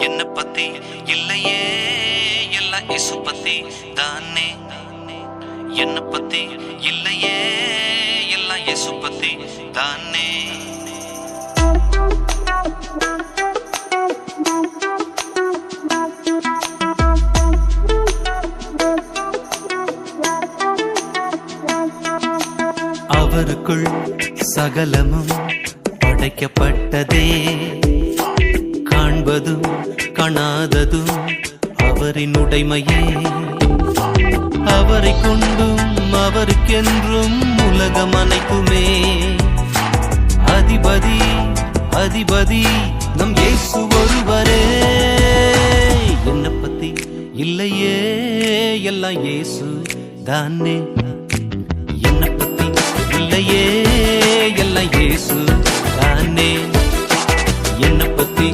என்ன பத்தி? இல்லையே எல்லாம் இசு பத்தி தானே. என்ன பத்தி? இல்லையே எல்லாம் இசு பத்தி தானே. அவருக்குள் சகலமும் படைக்கப்பட்டதே. காண்பதும் காணாததும் அவரின் உடைமையே. அவரை கொண்டும் அவருக்கென்றும் உலகம் அனைத்துமே. அதிபதி அதிபதி நம் இயேசு ஒருவரே. என்ன பத்தி இல்லையே எல்லாம் இயேசு தானே. என்ன பத்தி இல்லையே எல்லாம் இயேசு தானே. என்ன பத்தி